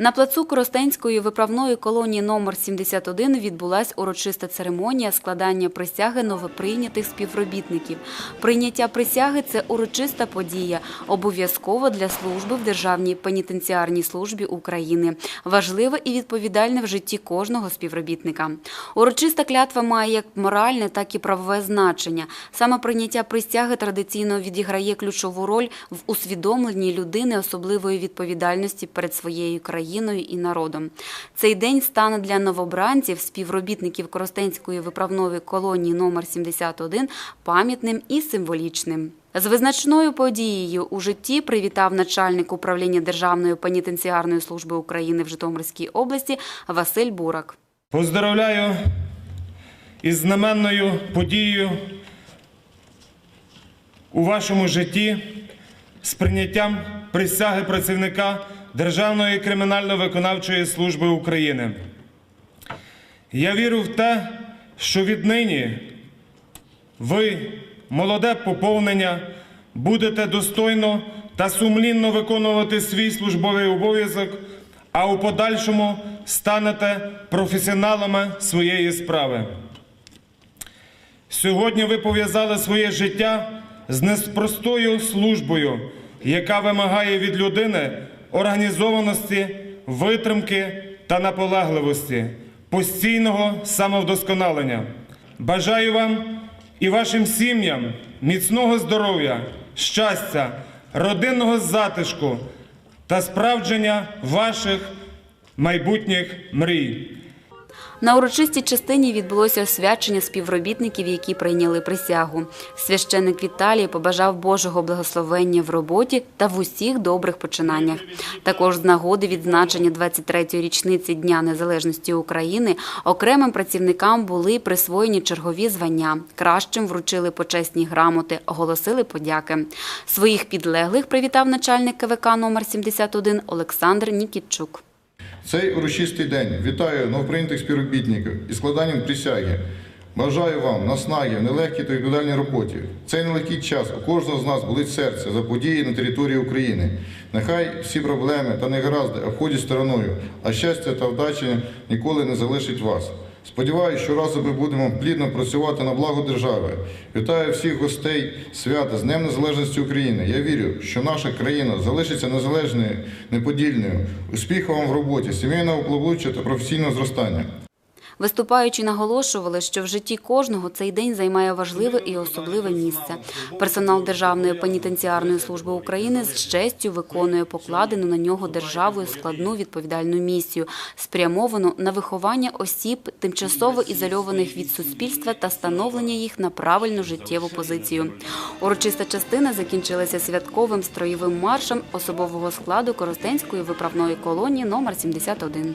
На плацу Коростенської виправної колонії номер 71 відбулась урочиста церемонія складання присяги новоприйнятих співробітників. Прийняття присяги це урочиста подія, обов'язково для служби в Державній пенітенціарній службі України. Важливе і відповідальне в житті кожного співробітника. Урочиста клятва має як моральне, так і правове значення. Саме прийняття присяги традиційно відіграє ключову роль в усвідомленні людини особливої відповідальності перед своєю країною і народом. Цей день стане для новобранців, співробітників Коростенської виправної колонії номер 71 пам'ятним і символічним. З визначною подією у житті привітав начальник управління Державної пенітенціарної служби України в Житомирській області Василь Бурак. Поздравляю із знаменною подією у вашому житті з прийняттям присяги працівника Державної кримінально-виконавчої служби України. Я вірю в те, що віднині ви, молоде поповнення, будете достойно та сумлінно виконувати свій службовий обов'язок, а у подальшому станете професіоналами своєї справи. Сьогодні ви пов'язали своє життя з неспростою службою, яка вимагає від людини організованості, витримки та наполегливості, постійного самовдосконалення. Бажаю вам і вашим сім'ям міцного здоров'я, щастя, родинного затишку та справдження ваших майбутніх мрій. На урочистій частині відбулося освячення співробітників, які прийняли присягу. Священник Віталій побажав Божого благословення в роботі та в усіх добрих починаннях. Також з нагоди відзначення 23-ї річниці Дня Незалежності України окремим працівникам були присвоєні чергові звання. Кращим вручили почесні грамоти, оголосили подяки. Своїх підлеглих привітав начальник КВК номер 71 Олександр Нікітчук. Цей урочистий день вітаю новоприйнятих співробітників із складанням присяги. Бажаю вам наснаги в нелегкій та відповідальній роботі. Цей нелегкий час у кожного з нас болить серце за події на території України. Нехай всі проблеми та негаразди обходять стороною, а щастя та вдачі ніколи не залишить вас. Сподіваюся, що разом ми будемо плідно працювати на благо держави. Вітаю всіх гостей свята з Днем Незалежності України. Я вірю, що наша країна залишиться незалежною, неподільною. Успіху вам в роботі, сімейного благополуччя та професійного зростання. Виступаючи, наголошували, що в житті кожного цей день займає важливе і особливе місце. Персонал Державної пенітенціарної служби України з честю виконує покладену на нього державою складну відповідальну місію, спрямовану на виховання осіб, тимчасово ізольованих від суспільства та становлення їх на правильну життєву позицію. Урочиста частина закінчилася святковим строєвим маршем особового складу Коростенської виправної колонії номер 71.